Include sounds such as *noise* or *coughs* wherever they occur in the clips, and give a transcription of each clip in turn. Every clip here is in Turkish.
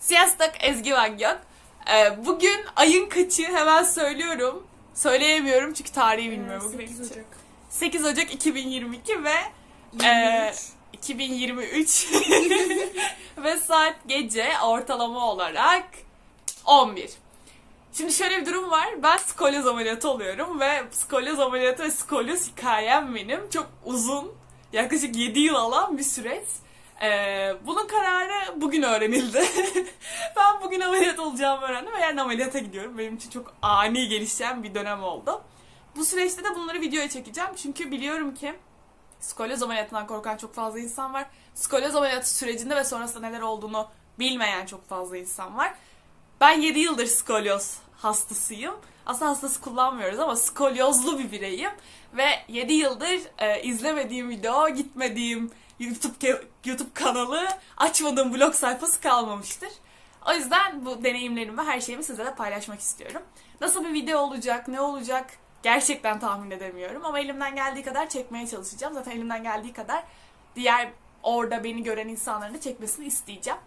Siyastak Ezgi Van Gök. Ee, bugün ayın kaçı hemen söylüyorum. Söyleyemiyorum çünkü tarihi bilmiyorum. bugün 8 için. Ocak. 8 Ocak 2022 ve e, 2023 *laughs* ve saat gece ortalama olarak 11. Şimdi şöyle bir durum var. Ben skolyoz ameliyatı oluyorum ve skolyoz ameliyatı ve skolyoz hikayem benim çok uzun, yaklaşık 7 yıl alan bir süreç. Ee, bunun kararı bugün öğrenildi. *laughs* ben bugün ameliyat olacağımı öğrendim ve yarın ameliyata gidiyorum. Benim için çok ani gelişen bir dönem oldu. Bu süreçte de bunları videoya çekeceğim. Çünkü biliyorum ki skolyoz ameliyatından korkan çok fazla insan var. Skolyoz ameliyatı sürecinde ve sonrasında neler olduğunu bilmeyen çok fazla insan var. Ben 7 yıldır skolyoz hastasıyım. Aslında hastası kullanmıyoruz ama skolyozlu bir bireyim. Ve 7 yıldır e, izlemediğim video, gitmediğim YouTube YouTube kanalı, açmadığım blog sayfası kalmamıştır. O yüzden bu deneyimlerimi, her şeyimi sizlerle paylaşmak istiyorum. Nasıl bir video olacak, ne olacak gerçekten tahmin edemiyorum. Ama elimden geldiği kadar çekmeye çalışacağım. Zaten elimden geldiği kadar diğer orada beni gören insanların da çekmesini isteyeceğim.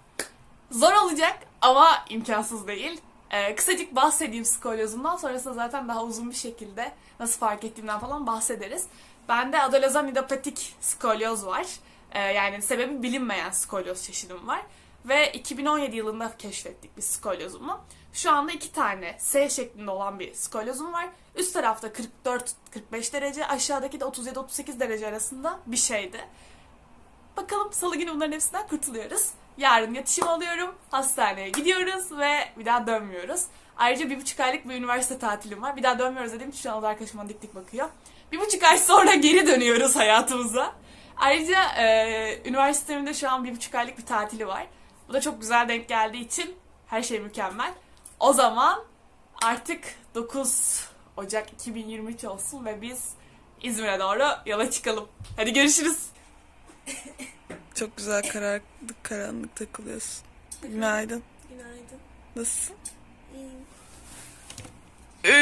Zor olacak ama imkansız değil. Ee, kısacık bahsedeyim skolyozumdan. Sonrasında zaten daha uzun bir şekilde nasıl fark ettiğimden falan bahsederiz. Bende adolezan idopatik skolyoz var. Ee, yani sebebi bilinmeyen skolyoz çeşidim var. Ve 2017 yılında keşfettik bir skolyozumu. Şu anda iki tane S şeklinde olan bir skolyozum var. Üst tarafta 44-45 derece, aşağıdaki de 37-38 derece arasında bir şeydi. Bakalım salı günü bunların hepsinden kurtuluyoruz. Yarın yatışım alıyorum, hastaneye gidiyoruz ve bir daha dönmüyoruz. Ayrıca bir buçuk aylık bir üniversite tatilim var. Bir daha dönmüyoruz dediğim için şu anda arkadaşım dik dik bakıyor. Bir buçuk ay sonra geri dönüyoruz hayatımıza. Ayrıca e, üniversitemin de şu an bir buçuk aylık bir tatili var. Bu da çok güzel denk geldiği için her şey mükemmel. O zaman artık 9 Ocak 2023 olsun ve biz İzmir'e doğru yola çıkalım. Hadi görüşürüz. *laughs* Çok güzel karanlık karanlık takılıyorsun. Günaydın. Günaydın. Nasılsın? İyiyim.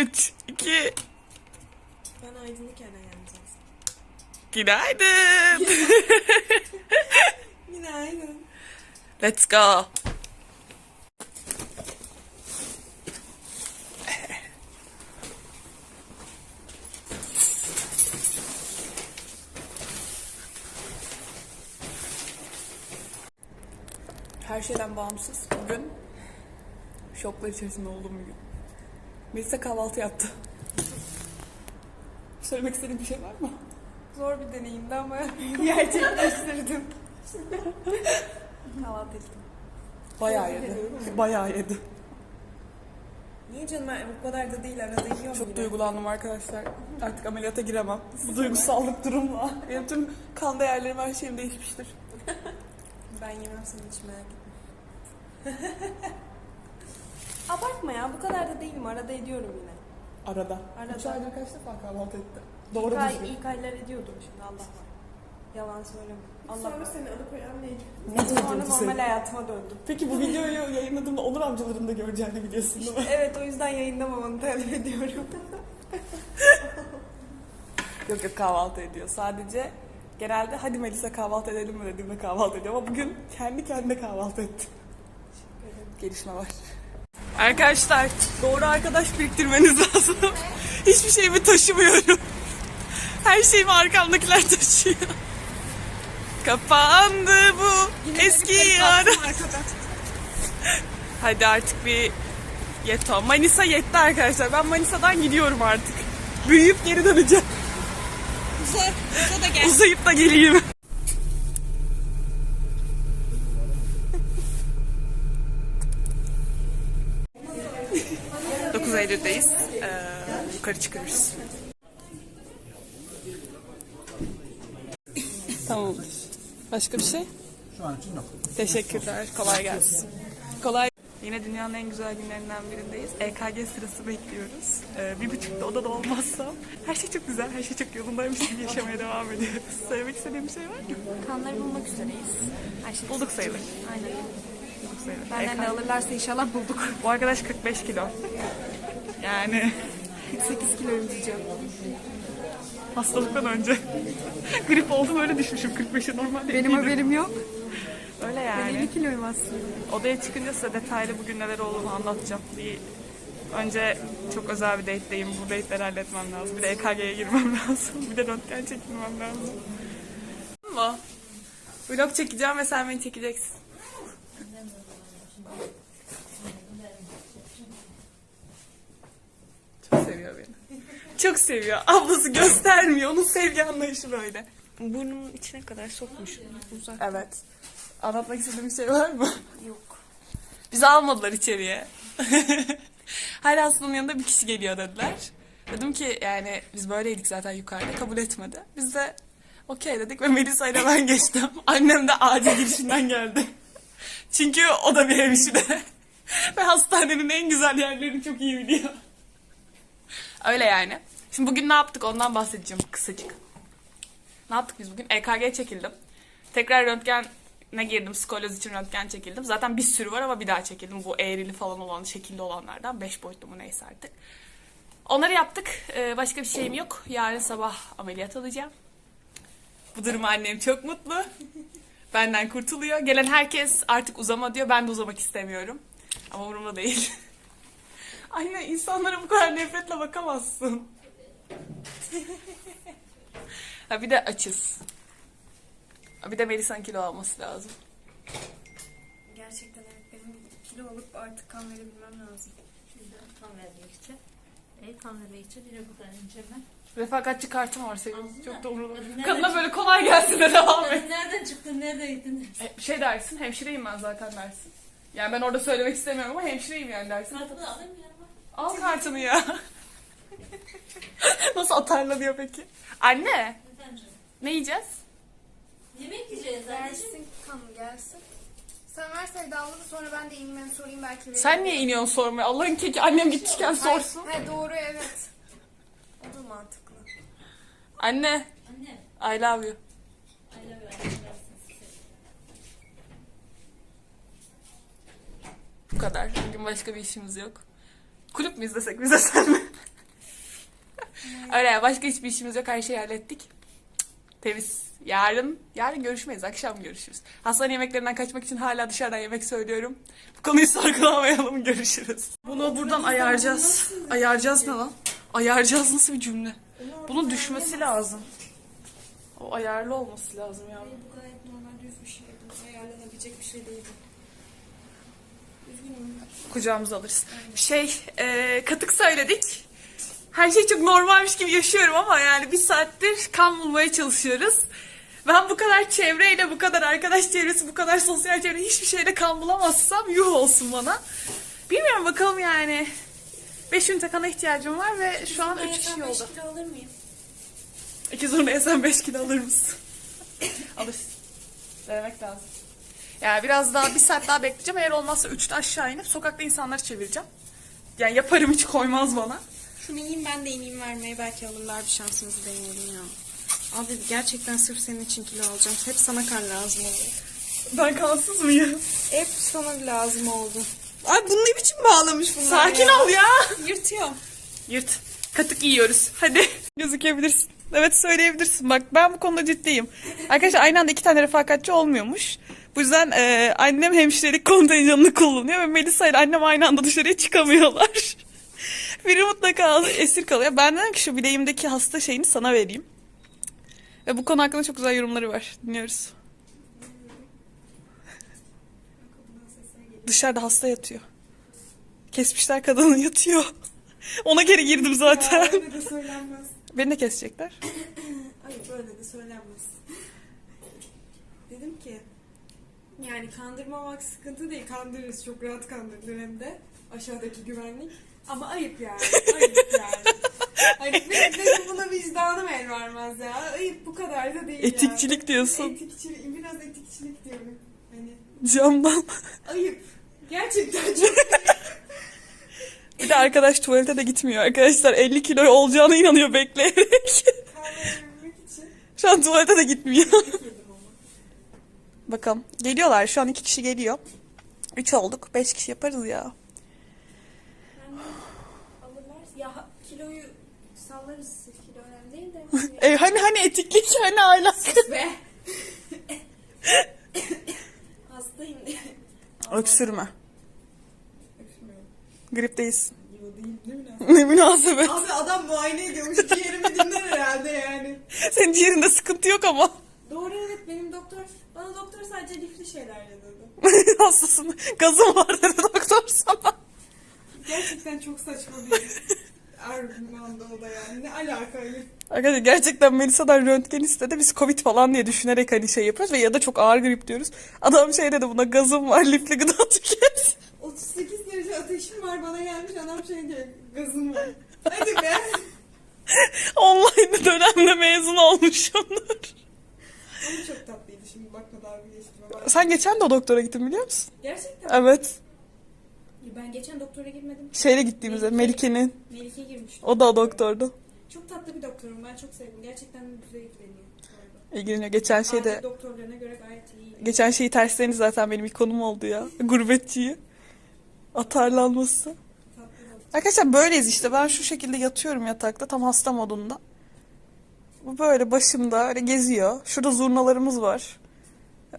3, 2, Ben aydınlık yerden geleceğiz. Günaydın. *laughs* Günaydın. Let's go. Her şeyden bağımsız bugün şoklar içerisinde olduğum bir gün. Melisa kahvaltı yaptı. Söylemek istediğin bir şey var mı? Zor bir deneyimdi ama *laughs* gerçekleştirdim. Kahvaltı ettim. Bayağı yedi. Bayağı yedi. Niye canım ben bu kadar da değil arada yiyorum Çok yine. duygulandım arkadaşlar. Artık ameliyata giremem. Bu duygusallık durumla. Benim tüm kan değerlerim her şeyim değişmiştir. Ben yemem seni hiç merak etme. *laughs* Abartma ya bu kadar da değilim arada ediyorum yine. Arada. Arada. Üç aydır kaç defa kahvaltı etti? Doğru İlk, ay, düzgün. ilk aylar ediyordum şimdi Allah var. Yalan söyleme. Allah Sonra var. seni alıkoyan neydi? Ne Sonra durdurdu normal seni? hayatıma döndüm. Peki bu videoyu yayınladığımda Onur amcaların da göreceğini biliyorsun değil mi? Evet o yüzden yayınlamamanı talep ediyorum. *laughs* Yok yok kahvaltı ediyor. Sadece genelde hadi Melisa kahvaltı edelim mi dediğimde kahvaltı ediyor. Ama bugün kendi kendine kahvaltı etti. Gelişme var. Arkadaşlar doğru arkadaş biriktirmeniz lazım. Hiçbir şeyimi taşımıyorum. Her şeyimi arkamdakiler taşıyor. Kapandı bu eski yara. Hadi artık bir yeto. Manisa yetti arkadaşlar. Ben Manisa'dan gidiyorum artık. Büyüyüp geri döneceğim. Uzayıp da geleyim. Başka bir şey? Şu an için yok. Teşekkürler. Kolay gelsin. Kolay. Yine dünyanın en güzel günlerinden birindeyiz. EKG sırası bekliyoruz. Ee, bir buçukta odada olmazsa her şey çok güzel, her şey çok yolundaymış gibi yaşamaya devam ediyoruz. Söylemek istediğim bir şey var mı? Kanları bulmak üzereyiz. Her şey Bulduk sayılır. Aynen. Bulduk sayılır. Benden ne EKG alırlarsa inşallah bulduk. Bu arkadaş 45 kilo. Yani 8 kilo diyeceğim. Hastalıktan önce. *laughs* Grip oldum öyle düşmüşüm 45'e normal değil. Benim haberim yok. Öyle Öyle Ben yani. 50 kiloyum aslında. Odaya çıkınca size detaylı bugün neler olduğunu anlatacağım. Bir önce çok özel bir date'deyim. Bu date'leri halletmem lazım. Bir de EKG'ye girmem *laughs* lazım. Bir de röntgen çekilmem lazım. Ama vlog çekeceğim ve sen beni çekeceksin. Çok seviyor beni. Çok seviyor. Ablası göstermiyor. Onun sevgi anlayışı böyle. Burnumun içine kadar sokmuşum. Uzak. Evet. Anlatmak istediğin bir şey var mı? Yok. Bizi almadılar içeriye. *laughs* Her hastanın yanında bir kişi geliyor dediler. Dedim ki yani biz böyleydik zaten yukarıda kabul etmedi. Biz de okey dedik ve Melisa ile ben geçtim. *laughs* Annem de acil girişinden geldi. Çünkü o da bir hemşire. ve hastanenin en güzel yerlerini çok iyi biliyor. Öyle yani. Şimdi bugün ne yaptık ondan bahsedeceğim kısacık. Ne yaptık biz bugün? EKG çekildim. Tekrar röntgene girdim. Skolyoz için röntgen çekildim. Zaten bir sürü var ama bir daha çekildim. Bu eğrili falan olan, şekilli olanlardan. Beş boyutlu mu neyse artık. Onları yaptık. Ee, başka bir şeyim yok. Yarın sabah ameliyat alacağım. Bu duruma annem çok mutlu. *laughs* Benden kurtuluyor. Gelen herkes artık uzama diyor. Ben de uzamak istemiyorum. Ama umurumda değil. *laughs* Anne insanlara bu kadar nefretle bakamazsın. *laughs* ha bir de açız. Ha bir de Melisa'nın kilo alması lazım. Gerçekten evet benim kilo alıp artık kan verebilmem lazım. kan verdikçe, e, kan verdikçe bir bu kadar inceme. Refakatçi kartım var senin. Çok da umurumda. Nereden Kadına böyle kolay gelsin de devam et. Nereden çıktın, nerede gittin? E, Şey dersin, hemşireyim ben zaten dersin. Yani ben orada söylemek istemiyorum ama hemşireyim yani dersin. Kartını alayım ya. Al kartını ya. *laughs* *laughs* Nasıl atarlanıyor peki? Anne, Efendim, ne yiyeceğiz? yemek yiyeceğiz anneciğim. Gelsin kan gelsin. Sen ver Sevdalı'nı sonra ben de inmem sorayım belki. veririm. Sen niye iniyorsun sormaya? Allah'ın keki annem gitmişken Hayır, sorsun. He doğru evet. O da mantıklı. Anne, Anne, I love you. aile ver, versin size. Bu kadar. Bugün başka bir işimiz yok. Kulüp mü izlesek bize sen mi? Öyle ya, başka hiçbir işimiz yok. Her şeyi hallettik. Temiz. Yarın, yarın görüşmeyiz. Akşam görüşürüz. Hastane yemeklerinden kaçmak için hala dışarıdan yemek söylüyorum. Bu konuyu *laughs* sorgulamayalım. Görüşürüz. Bunu buradan ayaracağız. Ayaracağız ne lan? Ayaracağız nasıl bir cümle? Bunun düşmesi lazım. O ayarlı olması lazım ya. Bu gayet normal düz bir şey. Ayarlanabilecek bir şey değil. Üzgünüm. kucağımıza alırız. Şey, e, katık söyledik. Her şey çok normalmiş gibi yaşıyorum ama yani bir saattir kan bulmaya çalışıyoruz. Ben bu kadar çevreyle, bu kadar arkadaş çevresi, bu kadar sosyal çevre hiçbir şeyle kan bulamazsam yuh olsun bana. Bilmiyorum bakalım yani. 5 ünite kana ihtiyacım var ve şu an 3 kişi oldu. kilo alır mıyım? İki zoruna yesen 5 kilo alır mısın? *coughs* Alırsın. Denemek lazım. Yani biraz daha bir saat daha bekleyeceğim. Eğer olmazsa 3'te aşağı inip sokakta insanları çevireceğim. Yani yaparım hiç koymaz bana. Şunu yiyeyim ben de ineyim vermeye belki alırlar bir şansımızı deneyelim ya. Abi gerçekten sırf senin için kilo alacağım. Hep sana kan lazım oldu. Ben kansız mıyım? Hep sana lazım oldu. Ay bunu ne biçim bağlamış bunlar Sakin ya? ol ya. Yırtıyorum. Yırt. Katık yiyoruz. Hadi. *laughs* Gözükebilirsin. Evet söyleyebilirsin. Bak ben bu konuda ciddiyim. Arkadaşlar aynı anda iki tane refakatçi olmuyormuş. Bu yüzden e, annem hemşirelik kontenjanını kullanıyor ve Melisa ile annem aynı anda dışarıya çıkamıyorlar. *laughs* Biri mutlaka esir kalıyor. Ben dedim ki şu bileğimdeki hasta şeyini sana vereyim. Ve bu konu hakkında çok güzel yorumları var. Dinliyoruz. Dışarıda hasta yatıyor. Kesmişler kadını yatıyor. Ona geri girdim zaten. Öyle de söylenmez. Beni de kesecekler. Hayır böyle de söylenmez. Dedim ki yani kandırmamak sıkıntı değil. Kandırırız. Çok rahat kandırılır hem de. Aşağıdaki güvenlik. Ama ayıp yani. Ayıp yani. Hani benim, benim buna vicdanım el vermez ya. Ayıp bu kadar da değil Etikçilik yani. diyorsun. Etikçilik, biraz etikçilik diyorum. Hani Camdan. ayıp. Gerçekten çok Bir de arkadaş tuvalete de gitmiyor arkadaşlar. 50 kilo olacağına inanıyor bekleyerek. için. Şu an tuvalete de gitmiyor. yedim ama. Bakalım. Geliyorlar. Şu an iki kişi geliyor. Üç olduk. Beş kişi yaparız ya. Alırlar. Ya kiloyu sallarız. Kilo önemli değil de. *laughs* E, hani hani etiklik hani ahlak. Be. Hasta *laughs* hastayım diye. Öksürme. Öksürmüyorum. Grip değilsin. Yo değil değil mi lan? *laughs* Ne münasebet. Abi adam muayene ediyormuş. Ciğerimi dinler herhalde yani. Senin ciğerinde sıkıntı yok ama. Doğru evet benim doktor. Bana doktor sadece lifli şeyler dedi. Hastasın. Gazım var dedi doktor sana. Gerçekten çok saçma bir argümanda o da yani. Ne alakalı? Arkadaşlar gerçekten Melisa'dan röntgen istedi. Biz Covid falan diye düşünerek hani şey yapıyoruz ve ya da çok ağır grip diyoruz. Adam şey dedi buna gazım var lifli gıda *laughs* tüket. 38 derece ateşim var bana gelmiş adam şey diyor gazım var. Hadi be. *laughs* Online dönemde mezun olmuşumdur. Ama çok tatlıydı şimdi bakma dalga geçtiğime. bak. Sen geçen de o doktora gittin biliyor musun? Gerçekten Evet. Ben geçen doktora girmedim. Şeyle gittiğimizde Melike'nin. Melike girmiştim. O da o doktordu. Çok tatlı bir doktorum. Ben çok sevdim. Gerçekten güzel ilgileniyor. İlgileniyor. Geçen şeyde Artık doktorlarına göre gayet iyi. geçen şeyi terslerini zaten benim ikonum oldu ya. *laughs* Gurbetçiyi. Atarlanması. Arkadaşlar böyleyiz işte. Ben şu şekilde yatıyorum yatakta tam hasta modunda. Bu böyle başımda öyle geziyor. Şurada zurnalarımız var.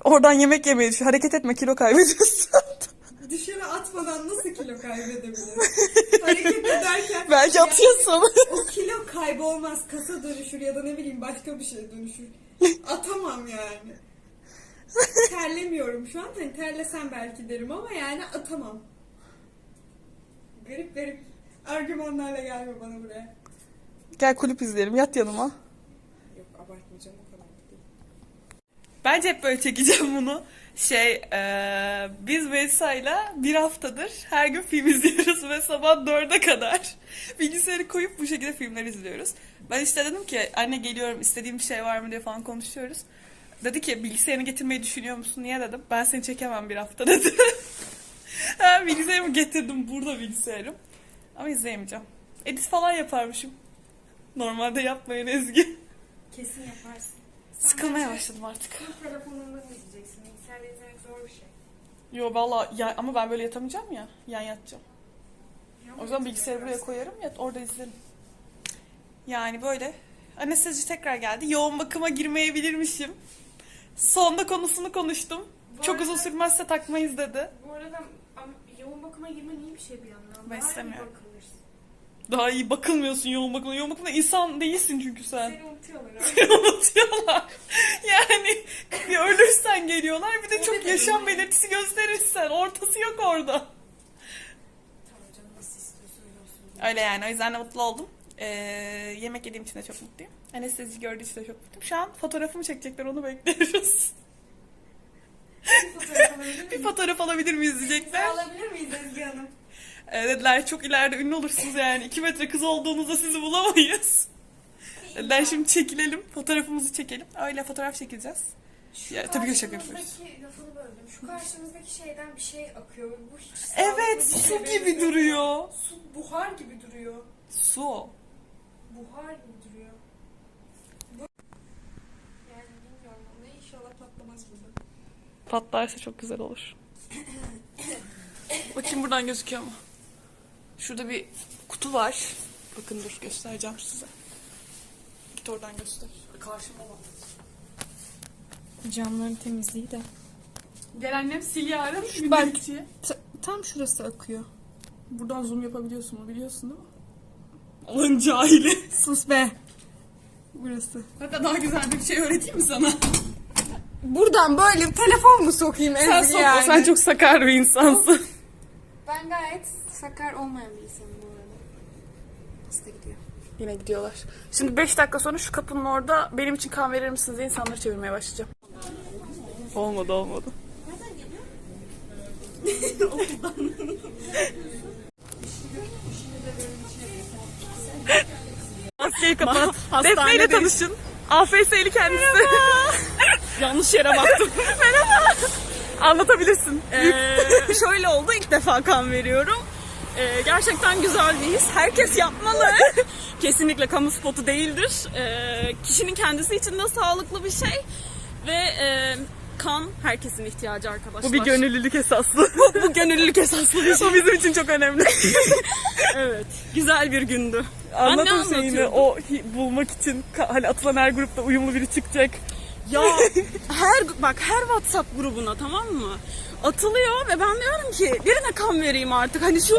Oradan yemek yemeye düşüyor. Hareket etme kilo kaybediyorsun. *laughs* Dışarı atmadan nasıl kilo kaybedebiliriz? *laughs* Hareket ederken... Belki Yani atıyorsun. O kilo kaybı olmaz. Kasa dönüşür ya da ne bileyim başka bir şey dönüşür. Atamam yani. Terlemiyorum şu an. Hani terlesem belki derim ama yani atamam. Garip garip argümanlarla gelme bana buraya. Gel kulüp izleyelim. Yat yanıma. Yok abartmayacağım o kadar. Bence hep böyle çekeceğim bunu. Şey, eee, biz Melisa'yla bir haftadır her gün film *laughs* izliyoruz ve sabah dörde kadar bilgisayarı koyup bu şekilde filmler izliyoruz. Ben işte dedim ki anne geliyorum istediğim bir şey var mı diye falan konuşuyoruz. Dedi ki bilgisayarını getirmeyi düşünüyor musun? Niye dedim. Ben seni çekemem bir hafta *laughs* dedi. ha, bilgisayarımı getirdim burada bilgisayarım. Ama izleyemeyeceğim. Edit falan yaparmışım. Normalde yapmayın Ezgi. Kesin yaparsın. Sıkılmaya başladım artık. Telefonunda mı izleyeceksin? Bilgisayarda izlemek zor bir şey. Yo valla ya, ama ben böyle yatamayacağım ya. Yan yatacağım. O yüzden bilgisayarı buraya koyarım ya orada izlerim. Yani böyle. Anestezi tekrar geldi. Yoğun bakıma girmeyebilirmişim. Sonda konusunu konuştum. Bu Çok arada- uzun sürmezse takmayız dedi. Bu arada ama yoğun bakıma girmen iyi bir şey bir yandan. Ben Daha iyi istemiyorum. bakılırsın. Daha iyi bakılmıyorsun yoğun bakımda. Yoğun bakımda insan değilsin çünkü sen. Seni unutuyorlar *laughs* abi. Seni unutuyorlar. Yani *laughs* bir ölürsen geliyorlar. Bir de çok yaşam belirtisi gösterirsen. Ortası yok orada. Öyle yani o yüzden de mutlu oldum. Ee, yemek yediğim için de çok mutluyum. Anestezi gördüğü için de çok mutluyum. Şu an fotoğrafımı çekecekler onu bekliyoruz. Bir fotoğraf *laughs* alabilir miyiz diyecekler. Alabilir miyiz Ezgi Hanım? Ee, dediler çok ileride ünlü olursunuz yani. 2 metre kız olduğunuzda sizi bulamayız. Dediler şimdi çekilelim. Fotoğrafımızı çekelim. Öyle fotoğraf çekileceğiz. Şu Ya, tabii ki şaka yapıyoruz. lafını böldüm. Şu karşımızdaki şeyden bir şey akıyor. Bu hiç Evet sağlıklı bir su şeye gibi duruyor. Su buhar gibi duruyor. Su. Buhar gibi duruyor. Bu... Yani bilmiyorum ama inşallah patlamaz burada. Patlarsa çok güzel olur. *coughs* Bakayım buradan gözüküyor mu? Şurada bir kutu var. Bakın dur göstereceğim size. Git oradan göster. Karşıma bak. Camların temizliği de. Gel annem sil yarın. Bak. günlükçiye. tam şurası akıyor. Buradan zoom yapabiliyorsun mu biliyorsun değil mi? Allah'ın cahili. *laughs* Sus be. Burası. Hatta daha güzel bir şey öğreteyim mi sana? Buradan böyle bir telefon mu sokayım Ezgi Sen sokma yani? sen çok sakar bir insansın. Ben gayet sakar olmayan bir insanım bu arada. Hasta gidiyor. Yine gidiyorlar. Şimdi 5 dakika sonra şu kapının orada benim için kan verir misiniz diye insanları çevirmeye başlayacağım. Olmadı olmadı. Maskeyi kapat. Defne ile tanışın. AFS'li kendisi. Yanlış yere baktım. Merhaba. Anlatabilirsin. Ee, şöyle oldu ilk defa kan veriyorum. Ee, gerçekten güzel bir his. Herkes yapmalı. Kesinlikle kamu spotu değildir. Ee, kişinin kendisi için de sağlıklı bir şey. Ve e, kan herkesin ihtiyacı arkadaşlar. Bu bir gönüllülük esaslı. Bu gönüllülük esaslı bir şey. Bu bizim için çok önemli. *laughs* Evet. Güzel bir gündü. Anlatın şeyini o bulmak için hani atılan her grupta uyumlu biri çıkacak. Ya her bak her WhatsApp grubuna tamam mı? Atılıyor ve ben diyorum ki birine kan vereyim artık. Hani şu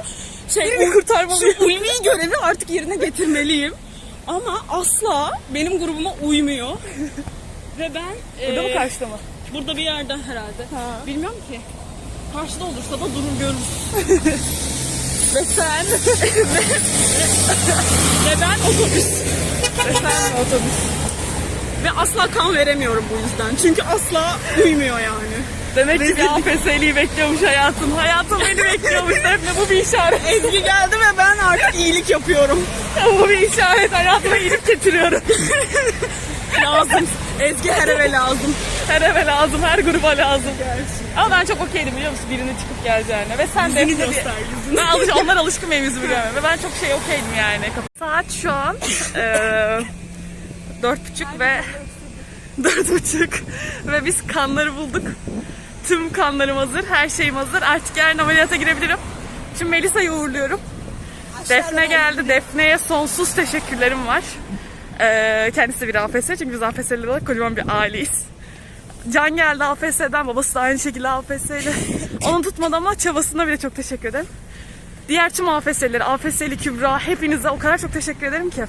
şey kurtarmalıyım. Şu ulvi görevi artık yerine getirmeliyim. Ama asla benim grubuma uymuyor. ve ben Burada mı karşıda mı? Burada bir yerde herhalde. Bilmiyorum ki. Karşıda olursa da durur görürüz. *laughs* ve sen *laughs* ve, ve ben otobüs. Ve sen otobüs. Ve asla kan veremiyorum bu yüzden. Çünkü asla uymuyor yani. Demek ki bir AFS'liyi bekliyormuş hayatın. Hayatım beni bekliyormuş. Defne bu bir işaret. Ezgi geldi ve ben artık iyilik yapıyorum. *laughs* bu bir işaret. Hayatıma iyilik getiriyorum. Lazım. Ezgi her eve lazım. Her eve lazım, her gruba lazım. Ama ben çok okeydim biliyor musun? Birinin çıkıp geleceğine. Ve sen Yüzünü Defne göster, yüzünü. Ben alış onlar alışkın benim yüzümü. Ve ben çok şey okeydim yani. Saat şu an eee, dört buçuk ve *laughs* dört buçuk ve biz kanları bulduk. Tüm kanlarım hazır, her şeyim hazır. Artık yarın ameliyata girebilirim. Şimdi Melisa'yı uğurluyorum. Defne geldi. Defne'ye sonsuz teşekkürlerim var. Ee, kendisi bir AFS çünkü biz AFS'li olarak kocaman bir aileyiz. Can geldi AFS'den, babası da aynı şekilde AFS'li. *laughs* Onu tutmadı ama çabasına bile çok teşekkür ederim. Diğer tüm AFS'leri, AFS'li Kübra, hepinize o kadar çok teşekkür ederim ki.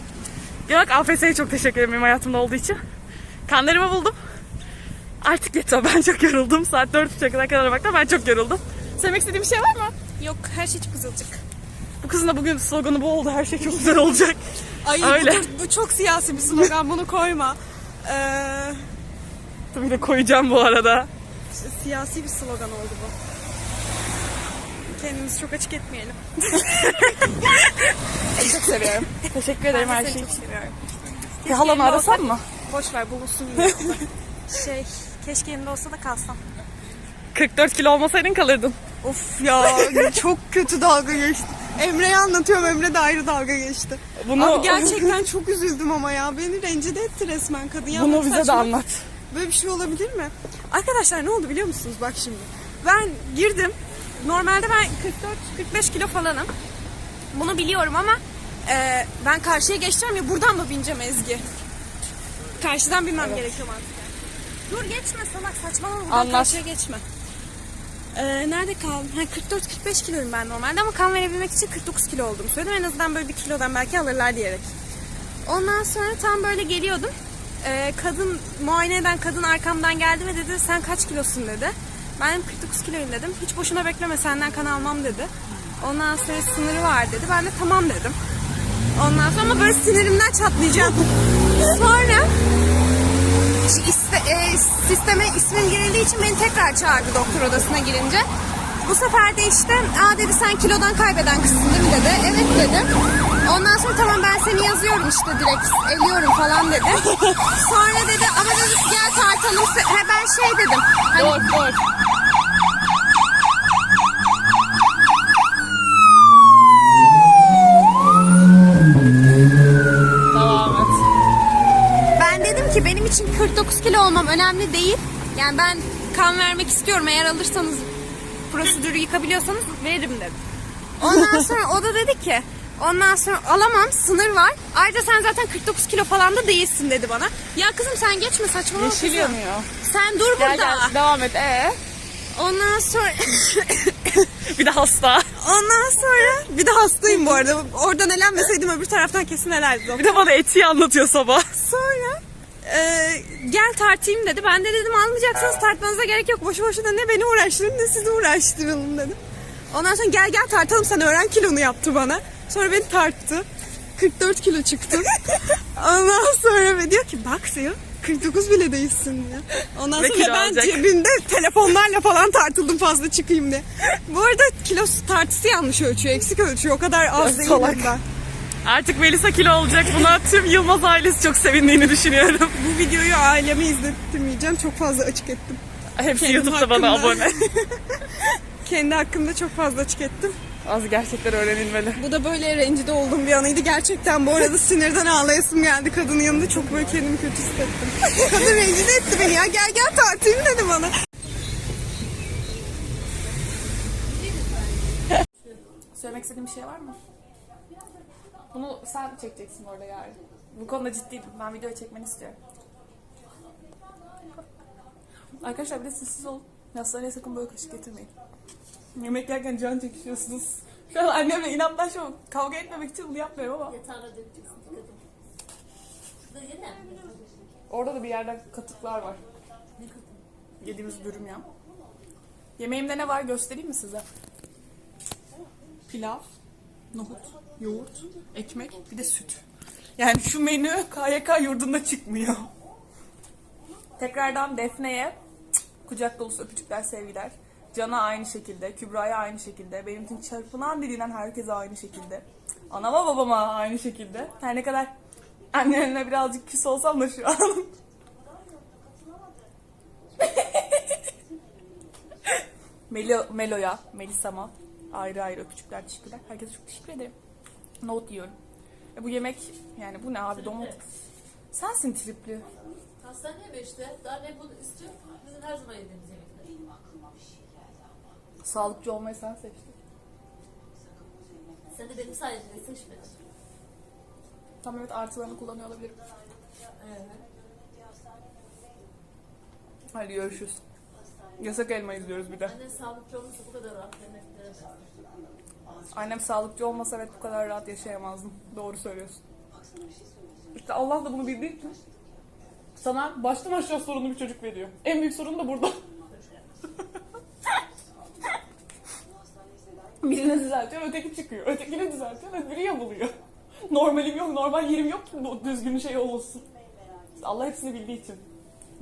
Genel AFS'ye çok teşekkür ederim benim hayatımda olduğu için. Kanlarımı buldum. Artık yeter ben çok yoruldum. Saat 4.30'a kadar kadar bakta ben çok yoruldum. Söylemek istediğim bir şey var mı? Yok her şey çok kızılcık. Bu kızın da bugün sloganı bu oldu. Her şey çok güzel olacak. *laughs* Ay Öyle. Bu, bu çok siyasi bir slogan bunu koyma. Ee, Tabii de koyacağım bu arada. siyasi bir slogan oldu bu. Kendimizi çok açık etmeyelim. *laughs* Çok seviyorum. Teşekkür ederim her şey Seni için. seviyorum. Bir halanı arasam mı? Boş ver bulursun yine. *laughs* şey keşke yanında olsa da kalsam. 44 kilo olmasaydın kalırdın. Of ya çok kötü dalga geçti. Emre'ye anlatıyorum Emre de ayrı dalga geçti. Bunu, Abi gerçekten çok üzüldüm ama ya. Beni rencide etti resmen kadın. Ya bunu bize de saçma. anlat. Böyle bir şey olabilir mi? Arkadaşlar ne oldu biliyor musunuz? Bak şimdi. Ben girdim. Normalde ben 44-45 kilo falanım. Bunu biliyorum ama e, ben karşıya geçeceğim ya buradan mı bineceğim Ezgi? Karşıdan binmem gerekiyor mantıken. Dur geçme salak saçmalama buradan Anlat. karşıya geçme. Ee, nerede kaldım? Ha, 44-45 kiloyum ben normalde ama kan verebilmek için 49 kilo oldum. Söyledim en azından böyle bir kilodan belki alırlar diyerek. Ondan sonra tam böyle geliyordum. Ee, kadın muayene eden kadın arkamdan geldi ve dedi sen kaç kilosun dedi. Ben dedim 49 kiloyum dedim. Hiç boşuna bekleme senden kan almam dedi. Ondan sonra sınırı var dedi. Ben de tamam dedim. Ondan sonra ama böyle sinirimden çatlayacağım. Sonra işte, e, sisteme ismim girildiği için beni tekrar çağırdı doktor odasına girince. Bu sefer de işte aa dedi sen kilodan kaybeden kızsın değil mi dedi. Evet dedim. Ondan sonra tamam ben seni yazıyorum işte direkt eliyorum falan dedi. *laughs* Sonra dedi ama dedi gel tartalım. He ben şey dedim. Hani, Dur dur. Devam et. Ben dedim ki benim için 49 kilo olmam önemli değil. Yani ben kan vermek istiyorum. Eğer alırsanız prosedürü yıkabiliyorsanız veririm dedim. Ondan *laughs* sonra o da dedi ki ondan sonra alamam sınır var. Ayrıca sen zaten 49 kilo falan da değilsin dedi bana. Ya kızım sen geçme saçmalama Yeşil kızım. yanıyor. Sen dur burada. gel devam et. Ee? Ondan sonra *laughs* Bir de hasta. ondan sonra bir de hastayım bu arada. Oradan elenmeseydim öbür taraftan kesin elerdi. Bir de bana etiği anlatıyor sabah. Sonra e, gel tartayım dedi. Ben de dedim almayacaksanız tartmanıza gerek yok. Boşu boşuna ne beni uğraştırın ne sizi uğraştıralım dedim. Ondan sonra gel gel tartalım sen öğren kilonu yaptı bana. Sonra beni tarttı. 44 kilo çıktı. *laughs* Ondan sonra ve diyor ki bak diyor 49 bile değilsin diyor. Ondan Ve sonra ben alacak. cebimde telefonlarla falan tartıldım fazla çıkayım diye. Bu arada kilo tartısı yanlış ölçüyor, eksik ölçüyor. O kadar az değilim salak. ben. Artık Melisa kilo olacak. Buna tüm Yılmaz ailesi çok sevindiğini düşünüyorum. Bu videoyu aileme izlettirmeyeceğim. Çok fazla açık ettim. Hepsi Kendim YouTube'da bana hakkında. abone. *laughs* Kendi hakkımda çok fazla açık ettim. Az gerçekler öğrenilmeli. Bu da böyle rencide olduğum bir anıydı. Gerçekten bu arada sinirden ağlayasım geldi kadının yanında. Çok böyle kendimi kötü hissettim. *laughs* Kadın rencide etti beni ya. Gel gel tartayım dedi bana. Söylemek istediğin bir şey var mı? Bunu sen çekeceksin orada yarın. Bu konuda ciddiydim. Ben video çekmeni istiyorum. Arkadaşlar bir de sessiz olun. Hastaneye sakın böyle kaşık getirmeyin. Yemek yerken can çekişiyorsunuz. Şu an annemle inatlaşmam. Kavga etmemek için bunu yapmıyorum ama. Yatağına dökeceksin. Dikkat et. Şurada yine mi? Orada da bir yerden katıklar var. Ne? Yediğimiz dürüm ya. Yemeğimde ne var göstereyim mi size? Pilav, nohut, yoğurt, ekmek, bir de süt. Yani şu menü KYK yurdunda çıkmıyor. Tekrardan Defne'ye kucak dolusu öpücükler, sevgiler. Can'a aynı şekilde, Kübra'ya aynı şekilde, benim için çarpınan dilinden herkese aynı şekilde. Anama babama aynı şekilde. Her ne kadar annemle birazcık küs olsam da şu an. *laughs* Melo, Melo'ya, Melisa'ma ayrı ayrı öpücükler, teşekkürler. Herkese çok teşekkür ederim. Nohut yiyorum. E bu yemek, yani bu ne abi domates. Sensin tripli. Hastane mi işte? Daha ne bunu istiyor? Bizim her zaman yediğimiz yemekler. Sağlıkçı olmayı sen seçtin. Sen de benim sayemde seçmedin. Tamam evet artılarını kullanıyor olabilirim. Evet. Hadi görüşürüz. Yasak elma izliyoruz bir de. Annen sağlıkçı olmasa bu kadar rahat yemek veremez. Annem sağlıkçı olmasa evet bu kadar rahat yaşayamazdım. Doğru söylüyorsun. İşte Allah da bunu bildiği için sana baştan aşağı sorunlu bir çocuk veriyor. En büyük sorun da burada. *laughs* Birini düzeltiyor, öteki çıkıyor. Ötekini düzeltiyor, öbürü yamuluyor. Normalim yok, normal yerim yok ki bu düzgün şey olsun. Allah hepsini bildiği için.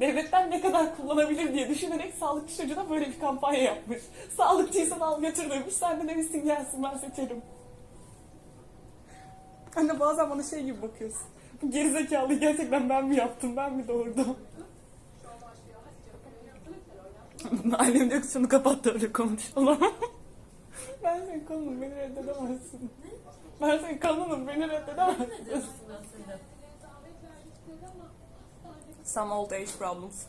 Devletten ne kadar kullanabilir diye düşünerek sağlıkçı çocuğuna böyle bir kampanya yapmış. Sağlıkçıysan al götür demiş. Sen de demişsin gelsin ben seçerim. Anne bazen bana şey gibi bakıyorsun. Bu gerizekalıyı gerçekten ben mi yaptım, ben mi doğurdum? Annem diyor ki şunu kapat da öyle konuşalım. *laughs* ben senin kanunum, beni reddedemezsin. Ben senin kanunum, beni reddedemezsin. some old age problems.